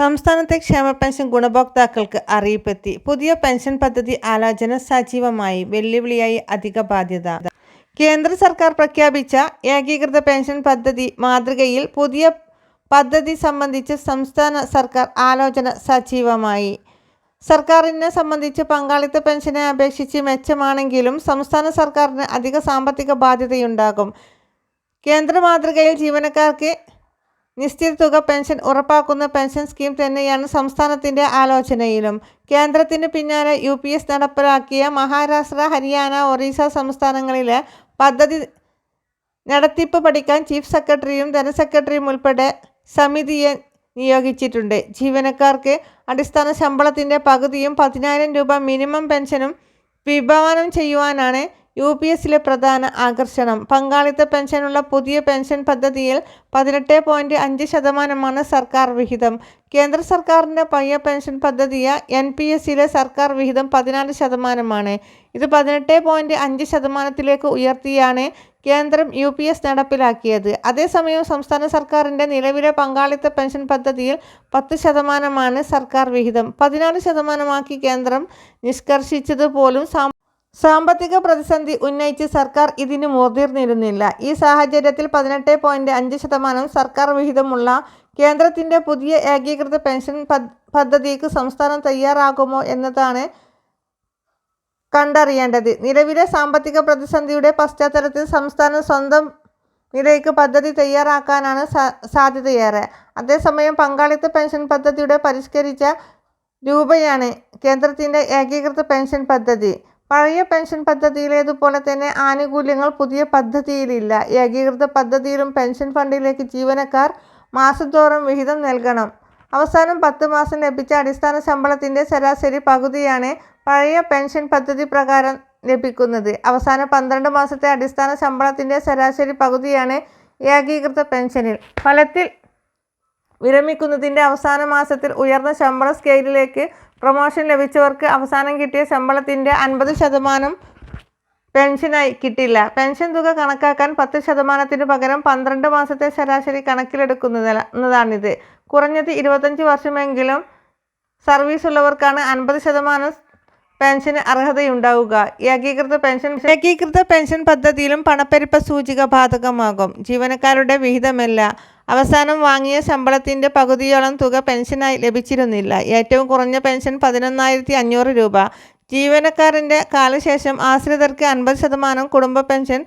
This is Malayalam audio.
സംസ്ഥാനത്തെ ക്ഷേമ പെൻഷൻ ഗുണഭോക്താക്കൾക്ക് അറിയിപ്പെത്തി. പുതിയ പെൻഷൻ പദ്ധതി ആലോചന സജീവമായി. വെല്ലുവിളിയായി അധിക ബാധ്യത. കേന്ദ്ര സർക്കാർ പ്രഖ്യാപിച്ച ഏകീകൃത പെൻഷൻ പദ്ധതി മാതൃകയിൽ പുതിയ പദ്ധതി സംബന്ധിച്ച് സംസ്ഥാന സർക്കാർ ആലോചന സജീവമായി. സർക്കാരിനെ സംബന്ധിച്ച് പങ്കാളിത്ത പെൻഷനെ അപേക്ഷിച്ച് മെച്ചമാണെങ്കിലും സംസ്ഥാന സർക്കാരിന് അധിക സാമ്പത്തിക ബാധ്യതയുണ്ടാകും. കേന്ദ്ര മാതൃകയിൽ ജീവനക്കാർക്ക് നിശ്ചിത തുക പെൻഷൻ ഉറപ്പാക്കുന്ന പെൻഷൻ സ്കീം തന്നെയാണ് സംസ്ഥാനത്തിന്റെ ആലോചനയിലും. കേന്ദ്രത്തിന് പിന്നാലെ യു പി എസ് നടപ്പിലാക്കിയ മഹാരാഷ്ട്ര ഹരിയാന ഒറീസ സംസ്ഥാനങ്ങളിലെ പദ്ധതി നടത്തിപ്പ് പഠിക്കാൻ ചീഫ് സെക്രട്ടറിയും ധനസെക്രട്ടറിയും ഉൾപ്പെടെ സമിതിയെ നിയോഗിച്ചിട്ടുണ്ട്. ജീവനക്കാർക്ക് അടിസ്ഥാന ശമ്പളത്തിന്റെ പകുതിയും പതിനായിരം രൂപ മിനിമം പെൻഷനും വിഭാവനം ചെയ്യുവാനാണ് യു പി എസിലെ പ്രധാന ആകർഷണം. പങ്കാളിത്ത പെൻഷനുള്ള പുതിയ പെൻഷൻ പദ്ധതിയിൽ പതിനെട്ട് പോയിന്റ് അഞ്ച് ശതമാനമാണ് സർക്കാർ വിഹിതം. കേന്ദ്ര സർക്കാരിന്റെ പയ്യ പെൻഷൻ പദ്ധതിയ എൻ പി എസിലെ സർക്കാർ വിഹിതം പതിനാല് ശതമാനമാണ്. ഇത് പതിനെട്ട് പോയിന്റ് അഞ്ച് ശതമാനത്തിലേക്ക് ഉയർത്തിയാണ് കേന്ദ്രം യു പി എസ് നടപ്പിലാക്കിയത്. അതേസമയം സംസ്ഥാന സർക്കാരിന്റെ നിലവിലെ പങ്കാളിത്ത പെൻഷൻ പദ്ധതിയിൽ പത്ത് ശതമാനമാണ് സർക്കാർ വിഹിതം. പതിനാല് ശതമാനമാക്കി കേന്ദ്രം നിഷ്കർഷിച്ചത് പോലും സാമ്പത്തിക പ്രതിസന്ധി ഉന്നയിച്ച് സർക്കാർ ഇതിന് മുതിർന്നിരുന്നില്ല. ഈ സാഹചര്യത്തിൽ പതിനെട്ട് പോയിന്റ് അഞ്ച് ശതമാനം സർക്കാർ വിഹിതമുള്ള കേന്ദ്രത്തിന്റെ പുതിയ ഏകീകൃത പെൻഷൻ പദ്ധതിക്ക് സംസ്ഥാനം തയ്യാറാകുമോ എന്നതാണ് കണ്ടറിയേണ്ടത്. നിലവിലെ സാമ്പത്തിക പ്രതിസന്ധിയുടെ പശ്ചാത്തലത്തിൽ സംസ്ഥാനം സ്വന്തം നിലയ്ക്ക് പദ്ധതി തയ്യാറാക്കാനാണ് സാധ്യതയേറെ. അതേസമയം പങ്കാളിത്ത പെൻഷൻ പദ്ധതിയുടെ പരിഷ്കരിച്ച രൂപയാണ് കേന്ദ്രത്തിന്റെ ഏകീകൃത പെൻഷൻ പദ്ധതി. പഴയ പെൻഷൻ പദ്ധതിയിലേതുപോലെ തന്നെ ആനുകൂല്യങ്ങൾ പുതിയ പദ്ധതിയിലില്ല. ഏകീകൃത പദ്ധതിയിലും പെൻഷൻ ഫണ്ടിലേക്ക് ജീവനക്കാർ മാസത്തോറും വിഹിതം നൽകണം. അവസാനം പത്ത് മാസം ലഭിച്ച അടിസ്ഥാന ശമ്പളത്തിന്റെ ശരാശരി പകുതിയാണ് പഴയ പെൻഷൻ പദ്ധതി പ്രകാരം ലഭിക്കുന്നത്. അവസാന പന്ത്രണ്ട് മാസത്തെ അടിസ്ഥാന ശമ്പളത്തിന്റെ ശരാശരി പകുതിയാണ് ഏകീകൃത പെൻഷനിൽ. ഫലത്തിൽ വിരമിക്കുന്നതിന്റെ അവസാന മാസത്തിൽ ഉയർന്ന ശമ്പള സ്കെയിലിലേക്ക് പ്രൊമോഷൻ ലഭിച്ചവർക്ക് അവസാനം കിട്ടിയ ശമ്പളത്തിന്റെ അൻപത് ശതമാനം പെൻഷനായി കിട്ടില്ല. പെൻഷൻ തുക കണക്കാക്കാൻ പത്ത് ശതമാനത്തിന് പകരം പന്ത്രണ്ട് മാസത്തെ ശരാശരി കണക്കിലെടുക്കുന്നതാണിത്. കുറഞ്ഞത് ഇരുപത്തഞ്ച് വർഷമെങ്കിലും സർവീസ് ഉള്ളവർക്കാണ് അൻപത് ശതമാനം പെൻഷന് അർഹതയുണ്ടാവുക. ഏകീകൃത പെൻഷൻ ഏകീകൃത പെൻഷൻ പദ്ധതിയിലും പണപ്പെരുപ്പ സൂചിക ബാധകമാകും. ജീവനക്കാരുടെ വിഹിതമല്ല. അവസാനം വാങ്ങിയ ശമ്പളത്തിന്റെ പകുതിയോളം തുക പെൻഷനായി ലഭിച്ചിരുന്നില്ല. ഏറ്റവും കുറഞ്ഞ പെൻഷൻ പതിനൊന്നായിരത്തി അഞ്ഞൂറ് രൂപ. ജീവനക്കാരന്റെ കാലശേഷം ആശ്രിതർക്ക് അൻപത് ശതമാനം കുടുംബ പെൻഷൻ